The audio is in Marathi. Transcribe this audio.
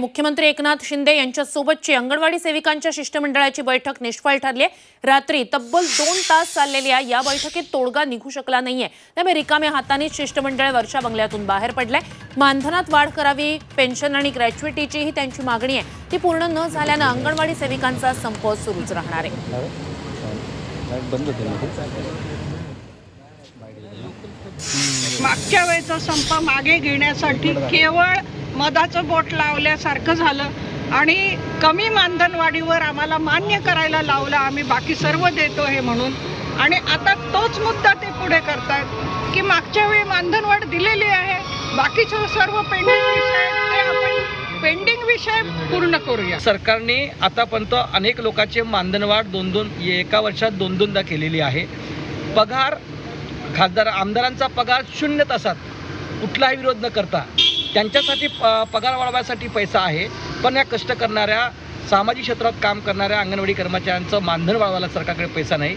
मुख्यमंत्री एकनाथ शिंदे यांच्यासोबतची अंगणवाडी सेविकांच्या शिष्टमंडळाची बैठक निष्फळ ठरली आहे. रात्री तब्बल दोन तास चाललेल्या या बैठकीत तोडगा निघू शकला नाहीये. त्यामुळे रिकाम्या हातानेच शिष्टमंडळ वर्षा बंगल्यातून बाहेर पडलंय. मानधनात वाढ करावी पेन्शन आणि ग्रॅच्युइटीचीही त्यांची मागणी आहे. ती पूर्ण न झाल्यानं अंगणवाडी सेविकांचा संप सुरूच राहणार आहे. मागच्या वेळेचा संप मागे घेण्यासाठी केवळ मधाचं बोट लावल्यासारखं झालं. आणि कमी मानधनवाढीवर आम्हाला मान्य करायला लावलं. आम्ही बाकी सर्व देतो हे म्हणून. आणि आता तोच मुद्दा ते पुढे करतात की मागच्या वेळी मानधनवाढ दिलेली आहे. बाकीचे सर्व पेंडिंग विषय ते आपण पेंडिंग विषय पूर्ण करूया. सरकारने आतापर्यंत अनेक लोकांचे मानधनवाढ दोन दोन एका वर्षात दोन दोनदा केलेली आहे. पगार खासदार आमदारांचा पगार शून्य तासात कुठलाही विरोध न करता त्यांच्यासाठी प पगार वाढवायसाठी पैसा आहे. पण या कष्ट करणाऱ्या सामाजिक क्षेत्रात काम करणाऱ्या अंगणवाडी कर्मचाऱ्यांचं मानधन वाढवायला सरकारकडे पैसा नाही.